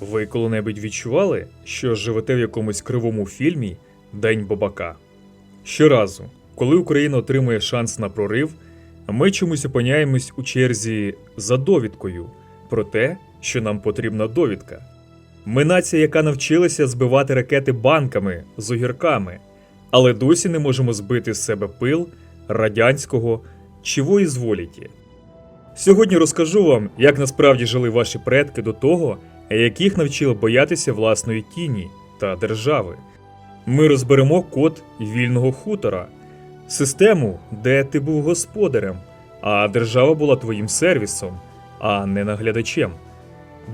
Ви коли-небудь відчували, що живете в якомусь кривому фільмі День Бабака? Щоразу, коли Україна отримує шанс на прорив, ми чомусь опиняємось у черзі за довідкою про те, що нам потрібна довідка. Ми нація, яка навчилася збивати ракети банками з огірками, але досі не можемо збити з себе пил радянського чи воїзволіті. Сьогодні розкажу вам, як насправді жили ваші предки до того, яких навчили боятися власної тіні та держави. Ми розберемо код вільного хутора, систему, де ти був господарем, а держава була твоїм сервісом, а не наглядачем.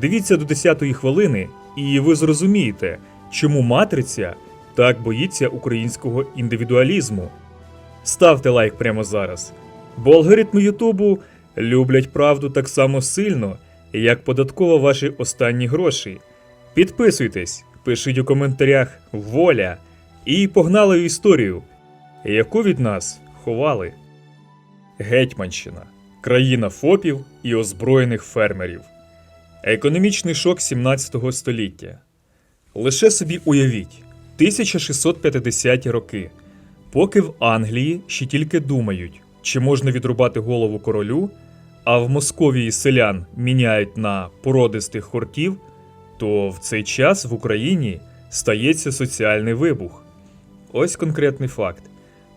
Дивіться до 10-ї хвилини, і ви зрозумієте, чому матриця так боїться українського індивідуалізму. Ставте лайк прямо зараз, бо алгоритми Ютубу люблять правду так само сильно, як податково ваші останні гроші. Підписуйтесь, пишіть у коментарях воля і погнали історію, яку від нас ховали. Гетьманщина країна фопів і озброєних фермерів. Економічний шок 17 століття. Лише собі уявіть 1650 роки, поки в Англії ще тільки думають, чи можна відрубати голову королю, а в Московії селян міняють на породистих хортів, то в цей час в Україні стається соціальний вибух. Ось конкретний факт: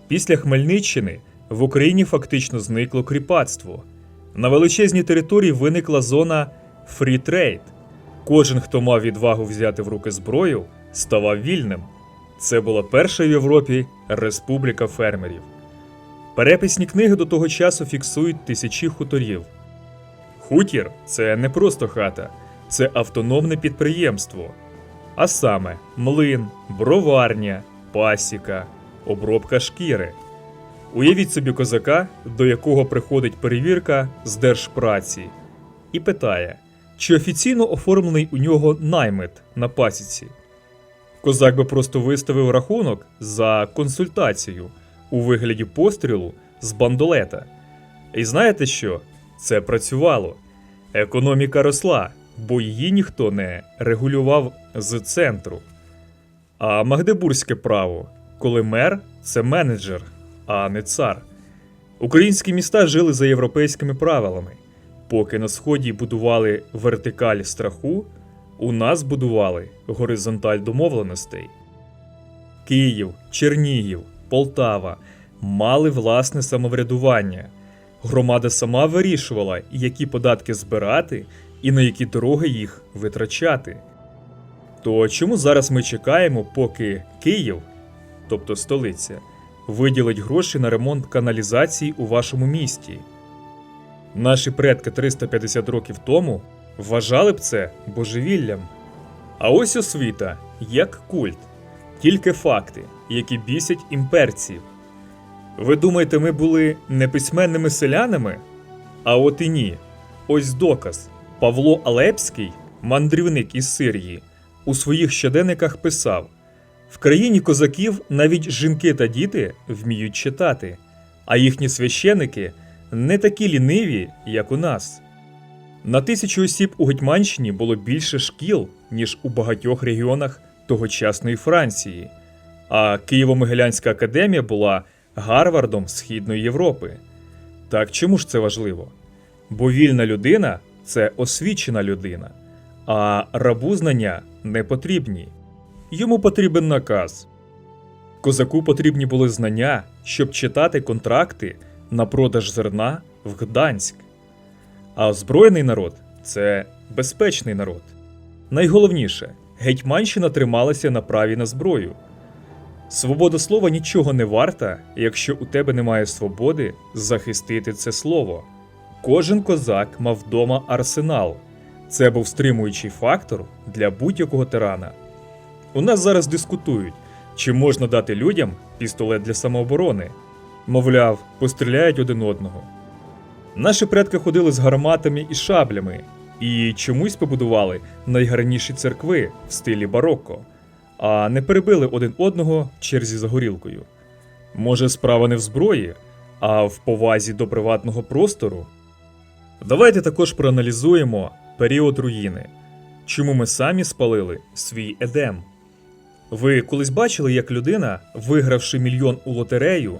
після Хмельниччини в Україні фактично зникло кріпацтво. На величезній території виникла зона фрітрейд. Кожен, хто мав відвагу взяти в руки зброю, ставав вільним. Це була перша в Європі республіка фермерів. Переписні книги до того часу фіксують тисячі хуторів. Хутір це не просто хата, це автономне підприємство. А саме млин, броварня, пасіка, обробка шкіри. Уявіть собі козака, до якого приходить перевірка з держпраці, і питає, чи офіційно оформлений у нього наймит на пасіці. Козак би просто виставив рахунок за консультацію у вигляді пострілу з бандолета. І знаєте що? Це працювало. Економіка росла, бо її ніхто не регулював з центру. А магдебурзьке право, коли мер це менеджер, а не цар. Українські міста жили за європейськими правилами. Поки на сході будували вертикаль страху, у нас будували горизонталь домовленостей. Київ, Чернігів, Полтава мали власне самоврядування. Громада сама вирішувала, які податки збирати і на які дороги їх витрачати. То чому зараз ми чекаємо, поки Київ, тобто столиця, виділить гроші на ремонт каналізації у вашому місті? Наші предки 350 років тому вважали б це божевіллям. А ось освіта як культ, тільки факти, які бісять імперців. Ви думаєте, ми були неписьменними селянами? А от і ні. Ось доказ. Павло Алепський, мандрівник із Сирії, у своїх щоденниках писав: в країні козаків навіть жінки та діти вміють читати, а їхні священики не такі ліниві, як у нас. На тисячу осіб у Гетьманщині було більше шкіл, ніж у багатьох регіонах тогочасної Франції, а Києво-Могилянська академія була Гарвардом Східної Європи. Так чому ж це важливо? Бо вільна людина це освічена людина, а рабу знання не потрібні. Йому потрібен наказ. Козаку потрібні були знання, щоб читати контракти на продаж зерна в Гданськ. А озброєний народ це безпечний народ. Найголовніше, Гетьманщина трималася на праві на зброю. Свобода слова нічого не варта, якщо у тебе немає свободи захистити це слово. Кожен козак мав вдома арсенал. Це був стримуючий фактор для будь-якого тирана. У нас зараз дискутують, чи можна дати людям пістолет для самооборони. Мовляв, постріляють один одного. Наші предки ходили з гарматами і шаблями, і чомусь побудували найгарніші церкви в стилі барокко, а не перебили один одного черзі за горілкою. Може, справа не в зброї, а в повазі до приватного простору? Давайте також проаналізуємо період руїни. чому ми самі спалили свій едем. Ви колись бачили, як людина, вигравши мільйон у лотерею,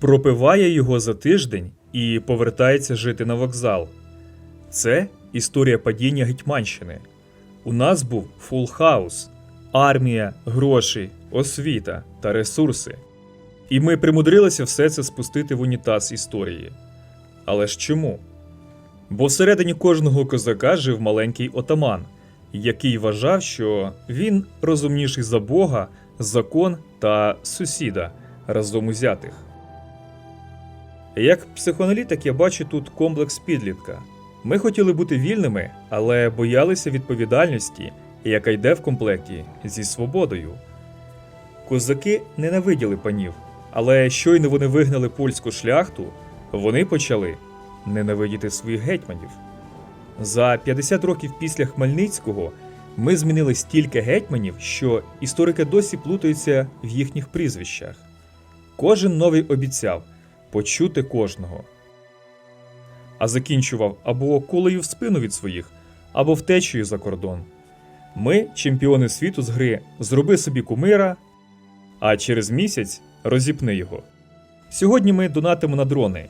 пропиває його за тиждень і повертається жити на вокзал? Це історія падіння Гетьманщини. У нас був фул хаус, армія, гроші, освіта та ресурси. І ми примудрилися все це спустити в унітаз історії. Але ж чому? Бо всередині кожного козака жив маленький отаман, який вважав, що він розумніший за Бога, закон та сусіда разом узятих. Як психоаналітик я бачу тут комплекс підлітка. Ми хотіли бути вільними, але боялися відповідальності, яка йде в комплекті зі свободою. Козаки ненавиділи панів, але щойно вони вигнали польську шляхту, вони почали ненавидіти своїх гетьманів. За 50 років після Хмельницького ми змінили стільки гетьманів, що історики досі плутаються в їхніх прізвищах. Кожен новий обіцяв почути кожного. А закінчував або кулею в спину від своїх, або втечею за кордон. Ми, чемпіони світу з гри, зроби собі кумира, а через місяць розіпни його. Сьогодні ми донатимо на дрони,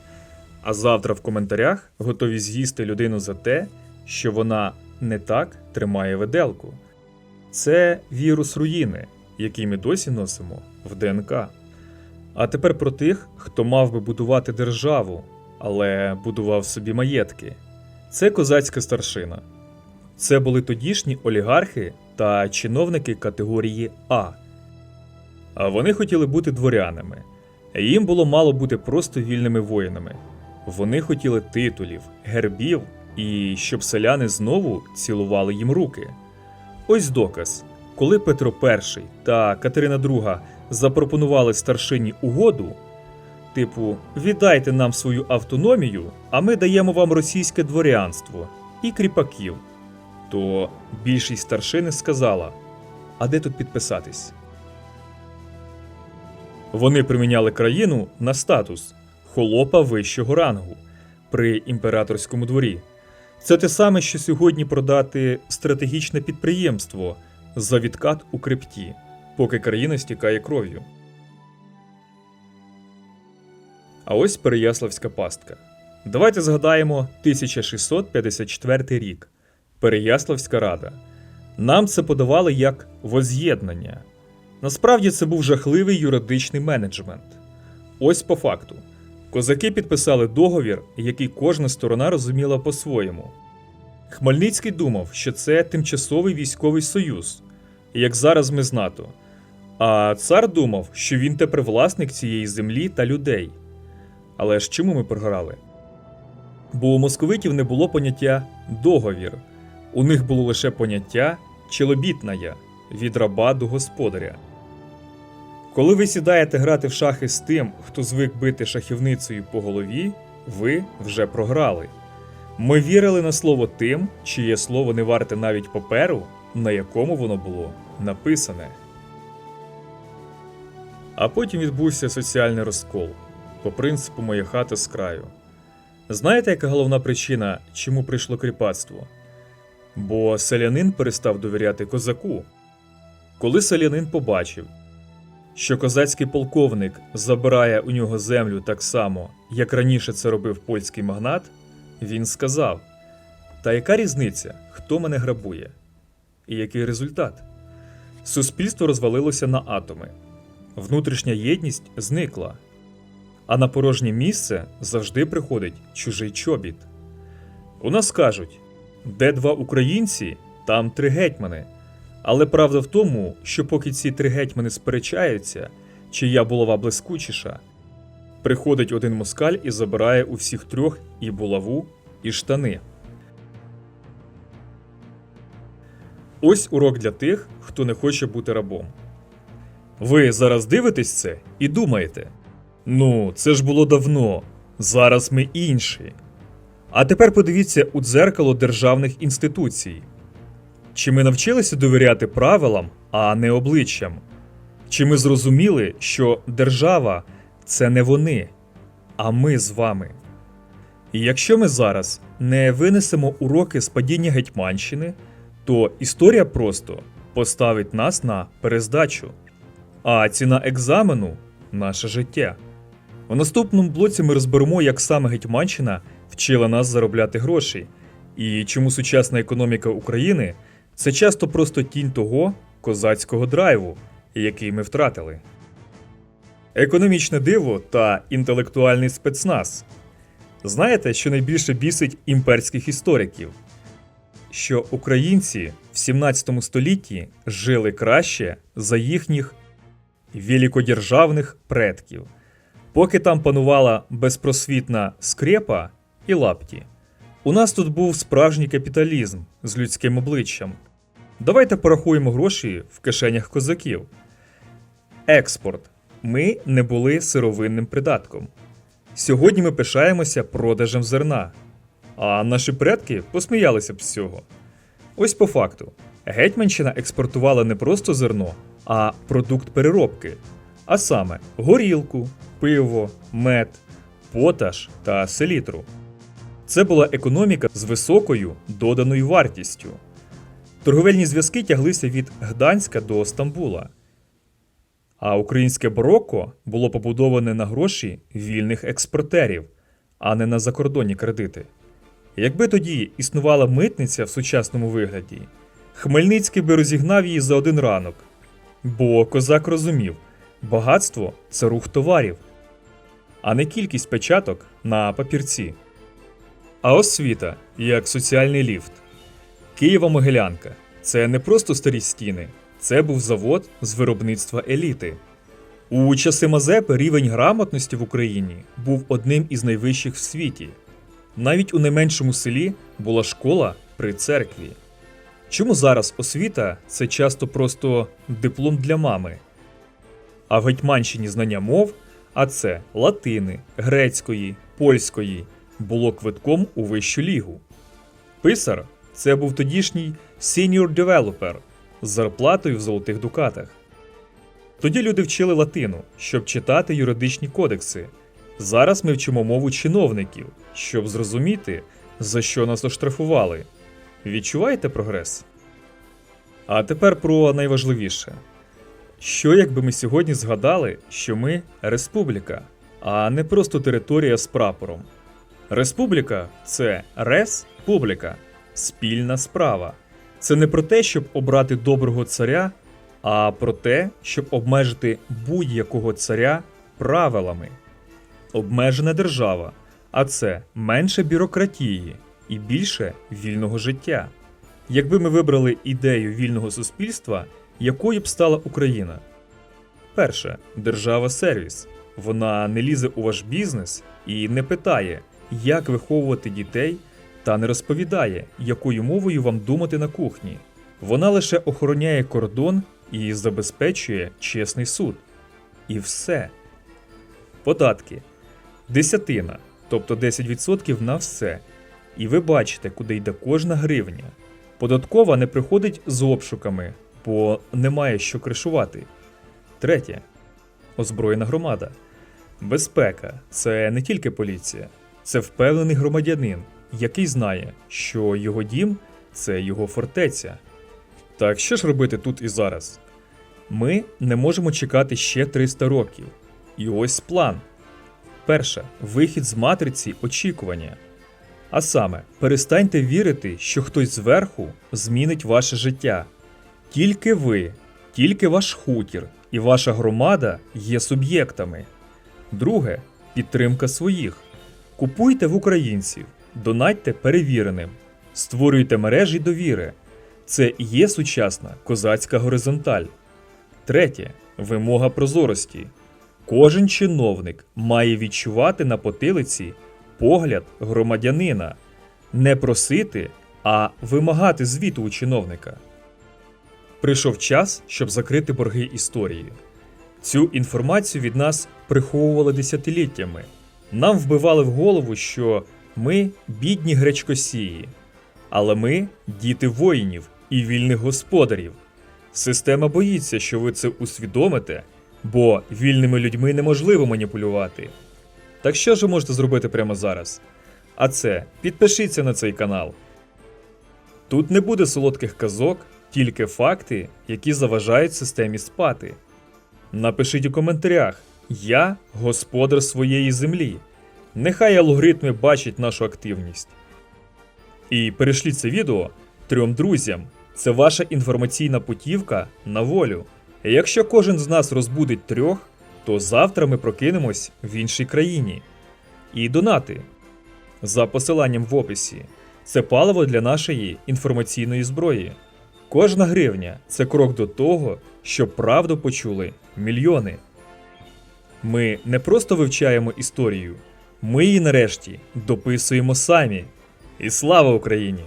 а завтра в коментарях готові з'їсти людину за те, що вона не так тримає виделку. Це вірус руїни, який ми досі носимо в ДНК. А тепер про тих, хто мав би будувати державу, але будував собі маєтки. Це козацька старшина. Це були тодішні олігархи та чиновники категорії А. А вони хотіли бути дворянами. Їм було мало бути просто вільними воїнами. Вони хотіли титулів, гербів і щоб селяни знову цілували їм руки. Ось доказ. Коли Петро І та Катерина II запропонували старшині угоду, типу, віддайте нам свою автономію, а ми даємо вам російське дворянство і кріпаків, то більшість старшини сказала: А де тут підписатись? Вони приміняли країну на статус холопа вищого рангу при імператорському дворі. Це те саме, що сьогодні продати стратегічне підприємство за відкат у крипті, поки країна стікає кров'ю. А ось Переяславська пастка. Давайте згадаємо 1654 рік. Переяславська рада. Нам це подавали як воз'єднання. Насправді це був жахливий юридичний менеджмент. Ось по факту. Козаки підписали договір, який кожна сторона розуміла по-своєму. Хмельницький думав, що це тимчасовий військовий союз, як зараз ми з НАТО. А цар думав, що він тепер власник цієї землі та людей. Але ж чому ми програли? Бо у московитів не було поняття договір, у них було лише поняття челобітная від раба до господаря. Коли ви сідаєте грати в шахи з тим, хто звик бити шахівницею по голові, ви вже програли. Ми вірили на слово тим, чиє слово не варте навіть паперу, на якому воно було написане. А потім відбувся соціальний розкол по принципу моя хата з краю. Знаєте, яка головна причина, чому прийшло кріпацтво? Бо селянин перестав довіряти козаку. Коли селянин побачив, що козацький полковник забирає у нього землю так само, як раніше це робив польський магнат, він сказав: Та яка різниця, хто мене грабує? І який результат? Суспільство розвалилося на атоми, внутрішня єдність зникла, а на порожнє місце завжди приходить чужий чобіт. У нас кажуть, де два українці, там три гетьмани. Але правда в тому, що поки ці три гетьмани сперечаються, чия булава блискучіша, приходить один москаль і забирає у всіх трьох і булаву, і штани. Ось урок для тих, хто не хоче бути рабом. Ви зараз дивитесь це і думаєте: ну, це ж було давно, зараз ми інші. А тепер подивіться у дзеркало державних інституцій. Чи ми навчилися довіряти правилам, а не обличчям? Чи ми зрозуміли, що держава це не вони, а ми з вами? І якщо ми зараз не винесемо уроки з падіння Гетьманщини, то історія просто поставить нас на перездачу, а ціна екзамену наше життя. У наступному блоці ми розберемо, як саме Гетьманщина вчила нас заробляти гроші, і чому сучасна економіка України це часто просто тінь того козацького драйву, який ми втратили. Економічне диво та інтелектуальний спецназ. Знаєте, що найбільше бісить імперських істориків? Що українці в 17 столітті жили краще за їхніх великодержавних предків, поки там панувала безпросвітна скрепа і лапті. У нас тут був справжній капіталізм з людським обличчям. Давайте порахуємо гроші в кишенях козаків. Експорт. Ми не були сировинним придатком. Сьогодні ми пишаємося продажем зерна. А наші предки посміялися б з цього. Ось по факту: Гетьманщина експортувала не просто зерно, а продукт переробки, а саме горілку, пиво, мед, поташ та селітру. Це була економіка з високою доданою вартістю. Торговельні зв'язки тяглися від Гданська до Стамбула. А українське барокко було побудоване на гроші вільних експортерів, а не на закордонні кредити. Якби тоді існувала митниця в сучасному вигляді, Хмельницький би розігнав її за один ранок. Бо козак розумів, багатство це рух товарів, а не кількість печаток на папірці. А освіта як соціальний ліфт. Києва-Могилянка це не просто старі стіни, це був завод з виробництва еліти. У часи Мазепи рівень грамотності в Україні був одним із найвищих в світі. Навіть у найменшому селі була школа при церкві. Чому зараз освіта це часто просто диплом для мами? А в Гетьманщині знання мов, а це латини, грецької, польської, було квитком у вищу лігу. Писар це був тодішній senior developer з зарплатою в золотих дукатах. Тоді люди вчили латину, щоб читати юридичні кодекси. Зараз ми вчимо мову чиновників, щоб зрозуміти, за що нас оштрафували. Відчуваєте прогрес? А тепер про найважливіше. Що якби ми сьогодні згадали, що ми республіка, а не просто територія з прапором? Республіка це рес публіка, спільна справа. Це не про те, щоб обрати доброго царя, а про те, щоб обмежити будь-якого царя правилами. Обмежена держава, а це менше бюрократії і більше вільного життя. Якби ми вибрали ідею вільного суспільства, якою б стала Україна? Перше, держава сервіс. Вона не лізе у ваш бізнес і не питає, як виховувати дітей, та не розповідає, якою мовою вам думати на кухні. Вона лише охороняє кордон і забезпечує чесний суд. І все. Податки. Десятина, тобто 10% на все. І ви бачите, куди йде кожна гривня. Податкова не приходить з обшуками, бо немає що кришувати. Третє. Озброєна громада. Безпека це не тільки поліція, це впевнений громадянин, який знає, що його дім це його фортеця. Так що ж робити тут і зараз? Ми не можемо чекати ще 300 років. І ось план. Перше вихід з матриці очікування. А саме, перестаньте вірити, що хтось зверху змінить ваше життя. Тільки ви, тільки ваш хутір і ваша громада є суб'єктами. Друге підтримка своїх. Купуйте в українців, донатьте перевіреним, створюйте мережі довіри. Це є сучасна козацька горизонталь. Третє вимога прозорості. Кожен чиновник має відчувати на потилиці погляд громадянина, не просити, а вимагати звіту у чиновника. Прийшов час, щоб закрити борги історії. Цю інформацію від нас приховували десятиліттями. Нам вбивали в голову, що ми бідні гречкосії, але ми діти воїнів і вільних господарів. Система боїться, що ви це усвідомите, бо вільними людьми неможливо маніпулювати. Так що ж ви можете зробити прямо зараз? А це підпишіться на цей канал. Тут не буде солодких казок, тільки факти, які заважають системі спати. Напишіть у коментарях: Я господар своєї землі. Нехай алгоритми бачать нашу активність. І перешліть це відео трьом друзям. Це ваша інформаційна путівка на волю. Якщо кожен з нас розбудить трьох, то завтра ми прокинемось в іншій країні. І донати за посиланням в описі. Це паливо для нашої інформаційної зброї. Кожна гривня це крок до того, щоб правду почули мільйони. Ми не просто вивчаємо історію, ми її нарешті дописуємо самі. І слава Україні!